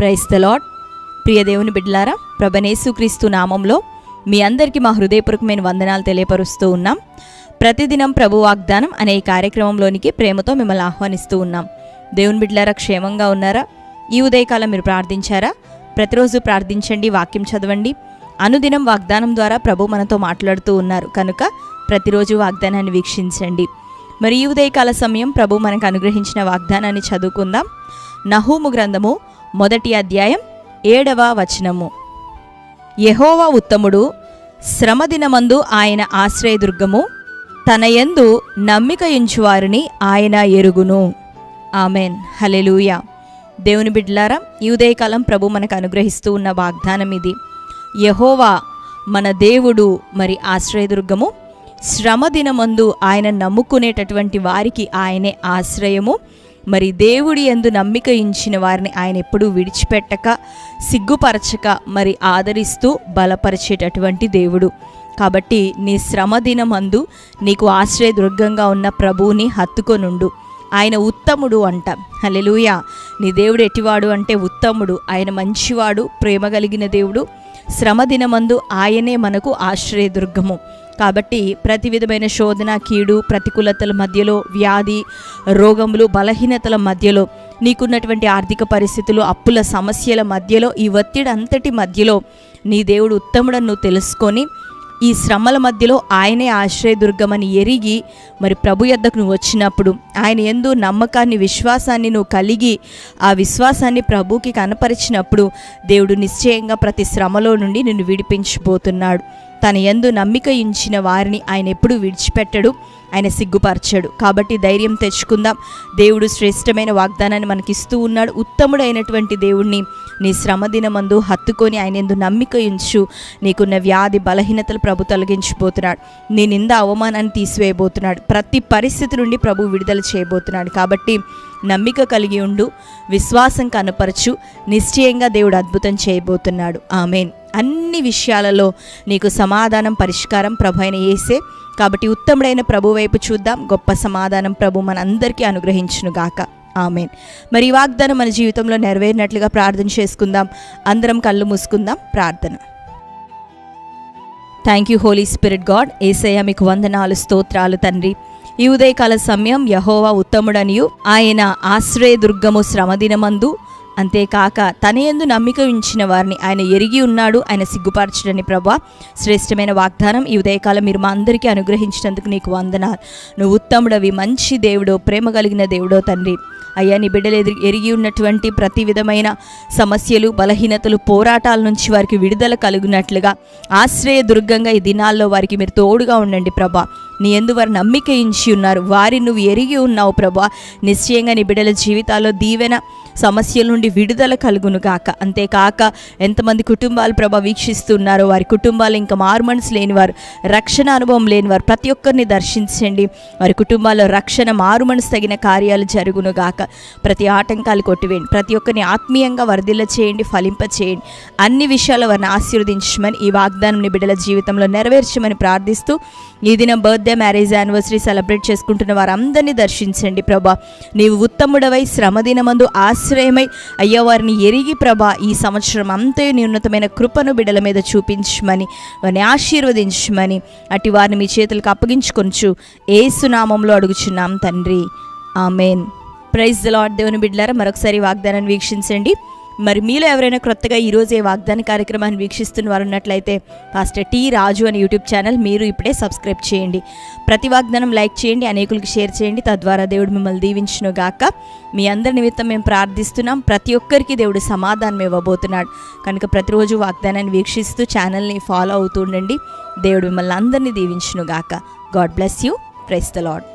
Price the lord ప్రియ దేవుని బిడ్డలారా ప్రభనేసుక్రీస్తు నామంలో మీ అందరికీ మా హృదయపూర్వకమైన వందనాలు తెలియపరుస్తూ ఉన్నాం. ప్రతిదినం ప్రభు వాగ్దానం అనే ఈ కార్యక్రమంలోనికి ప్రేమతో మిమ్మల్ని ఆహ్వానిస్తూ ఉన్నాం. దేవుని బిడ్డలారా క్షేమంగా ఉన్నారా? ఈ ఉదయకాలం మీరు ప్రార్థించారా? ప్రతిరోజు ప్రార్థించండి వాక్యం చదవండి. అనుదినం వాగ్దానం ద్వారా ప్రభు మనతో మాట్లాడుతూ ఉన్నారు. కనుక ప్రతిరోజు వాగ్దానాన్ని వీక్షించండి. మరి ఈ ఉదయకాల సమయం ప్రభు మనకు అనుగ్రహించిన వాగ్దానాన్ని చదువుకుందాం. నహూము గ్రంథము మొదటి అధ్యాయం ఏడవ వచనము. యెహోవా ఉత్తముడు శ్రమదినమందు ఆయన ఆశ్రయదుర్గము తన యందు నమ్మిక ఇంచువారిని ఆయన ఎరుగును. ఆమెన్. హలెలూయ దేవుని బిడ్లారా ఈ ఉదయకాలం ప్రభు మనకు అనుగ్రహిస్తూ ఉన్న వాగ్దానం ఇది. యహోవా మన దేవుడు మరి ఆశ్రయదుర్గము శ్రమ దినమందు ఆయన నమ్ముకునేటటువంటి వారికి ఆయనే ఆశ్రయము. మరి దేవుడి ఎందు నమ్మిక ఇచ్చిన వారిని ఆయన ఎప్పుడూ విడిచిపెట్టక సిగ్గుపరచక మరి ఆదరిస్తూ బలపరిచేటటువంటి దేవుడు. కాబట్టి నీ శ్రమ దినమందు నీకు ఆశ్రయదుర్గంగా ఉన్న ప్రభువుని హత్తుకొనుండు. ఆయన ఉత్తముడు అంట. హలెలూయా నీ దేవుడు ఎటివాడు అంటే ఉత్తముడు. ఆయన మంచివాడు ప్రేమ కలిగిన దేవుడు. శ్రమ దినమందు ఆయనే మనకు ఆశ్రయదుర్గము. కాబట్టి ప్రతి విధమైన శోధన కీడు ప్రతికూలతల మధ్యలో వ్యాధి రోగములు బలహీనతల మధ్యలో నీకున్నటువంటి ఆర్థిక పరిస్థితులు అప్పుల సమస్యల మధ్యలో ఈ ఒత్తిడి అంతటి మధ్యలో నీ దేవుడు ఉత్తముడని నువ్వు తెలుసుకొని ఈ శ్రమల మధ్యలో ఆయనే ఆశ్రయదుర్గమని ఎరిగి మరి ప్రభు యొద్దకు నువ్వు వచ్చినప్పుడు ఆయన ఎందు నమ్మకాన్ని విశ్వాసాన్ని నువ్వు కలిగి ఆ విశ్వాసాన్ని ప్రభుకి కనపరిచినప్పుడు దేవుడు నిశ్చయంగా ప్రతి శ్రమలో నుండి నిన్ను విడిపించిపోతున్నాడు. తన ఎందు నమ్మిక ఇచ్చిన వారిని ఆయన ఎప్పుడూ విడిచిపెట్టడు. ఆయన సిగ్గుపరచాడు. కాబట్టి ధైర్యం తెచ్చుకుందాం. దేవుడు శ్రేష్టమైన వాగ్దానాన్ని మనకిస్తూ ఉన్నాడు. ఉత్తముడైనటువంటి దేవుణ్ణి నీ శ్రమ దినమందు హత్తుకొని ఆయన ఎందు నమ్మిక ఉంచు. నీకున్న వ్యాధి బలహీనతలు ప్రభు తొలగించిపోతున్నాడు. నీ నింద అవమానాన్ని తీసివేయబోతున్నాడు. ప్రతి పరిస్థితి నుండి ప్రభు విడుదల చేయబోతున్నాడు. కాబట్టి నమ్మిక కలిగి ఉండు. విశ్వాసం కనపరచు. నిశ్చయంగా దేవుడు అద్భుతం చేయబోతున్నాడు. ఆమెన్. అన్ని విషయాలలో నీకు సమాధానం పరిష్కారం ప్రభు అయిన ఏసే కాబట్టి ఉత్తముడైన ప్రభు వైపు చూద్దాం. గొప్ప సమాధానం ప్రభు మనందరికీ అనుగ్రహించును గాక. ఆమెన్. మరి ఈ వాగ్దానం మన జీవితంలో నెరవేరినట్లుగా ప్రార్థన చేసుకుందాం. అందరం కళ్ళు మూసుకుందాం. ప్రార్థన. Thank you holy spirit God Esayya మీకు వందనాలు స్తోత్రాలు తండ్రి. ఈ ఉదయకాల సమయం యహోవా ఉత్తముడనియు. ఆయన ఆశ్రయదుర్గము శ్రమదినమందు అంతేకాక తన ఎందు నమ్మిక ఉంచిన వారిని ఆయన ఎరిగి ఉన్నాడు ఆయన సిగ్గుపరచడని ప్రభా. శ్రేష్టమైన వాగ్దానం ఈ ఉదయకాలం మీరు మా అందరికీ అనుగ్రహించినందుకు నీకు వందనాలు. నువ్వు ఉత్తముడవి మంచి దేవుడో ప్రేమ కలిగిన దేవుడో తండ్రి. అయ్యా నీ బిడ్డలు ఎదిరి ఎరిగి ఉన్నటువంటి ప్రతి విధమైన సమస్యలు బలహీనతలు పోరాటాల నుంచి వారికి విడుదల కలుగునట్లుగా ఆశ్రయ దుర్గంగా ఈ దినాల్లో వారికి మీరు తోడుగా ఉండండి ప్రభా. నీ ఎందు వారు నమ్మిక ఇంచి ఉన్నారు. వారి నువ్వు ఎరిగి ఉన్నావు ప్రభా. నిశ్చయంగా నీ బిడ్డల జీవితాల్లో దీవెన సమస్యల నుండి విడుదల కలుగును కాక అంతేకాక ఎంతమంది కుటుంబాలు ప్రభ వీక్షిస్తున్నారో వారి కుటుంబాలు ఇంకా మార్మన్స్ లేనివారు రక్షణ అనుభవం లేనివారు ప్రతి ఒక్కరిని దర్శించండి. వారి కుటుంబాల్లో రక్షణ మారుమనసు తగిన కార్యాలు జరుగును గాక. ప్రతి ఆటంకాలు కొట్టివేయండి. ప్రతి ఒక్కరిని ఆత్మీయంగా వరదిల్ల చేయండి ఫలింప చేయండి. అన్ని విషయాలు వారిని ఆశీర్వదించమని ఈ వాగ్దానం బిడ్డల జీవితంలో నెరవేర్చమని ప్రార్థిస్తూ ఈ దినం బర్త్డే మ్యారేజ్ యానివర్సరీ సెలబ్రేట్ చేసుకుంటున్న వారందరినీ దర్శించండి ప్రభా. నీవు ఉత్తముడవై శ్రమదినమందు ఆశ్రయమై అయ్యా వారిని ఎరిగి ప్రభా ఈ సంవత్సరం అంతే నీ ఉన్నతమైన కృపను బిడల మీద చూపించమని వారిని ఆశీర్వదించమని అటు వారిని మీ చేతులకు అప్పగించుకొంచు ఏసునామంలో అడుగుచున్నాం తండ్రి. ఆమెన్. ప్రైజ్ లాడ్ దేవుని బిడ్డలారా మరొకసారి వాగ్దానాన్ని వీక్షించండి. మరి మీలో ఎవరైనా క్రొత్తగా ఈరోజు ఈ వాగ్దాన కార్యక్రమాన్ని వీక్షిస్తున్న వారు ఉన్నట్లయితే పాస్టర్ టీ రాజు అనే యూట్యూబ్ ఛానల్ మీరు ఇప్పుడే సబ్స్క్రైబ్ చేయండి. ప్రతి వాగ్దానం లైక్ చేయండి అనేకులకు షేర్ చేయండి. తద్వారా దేవుడు మిమ్మల్ని దీవించును గాక. మీ అందరి నిమిత్తం మేము ప్రార్థిస్తున్నాం. ప్రతి ఒక్కరికి దేవుడు సమాధానం ఇవ్వబోతున్నాడు. కనుక ప్రతిరోజు వాగ్దానాన్ని వీక్షిస్తూ ఛానల్ని ఫాలో అవుతూ ఉండండి. దేవుడు మిమ్మల్ని అందరినీ దీవించును గాక. God bless you praise the Lord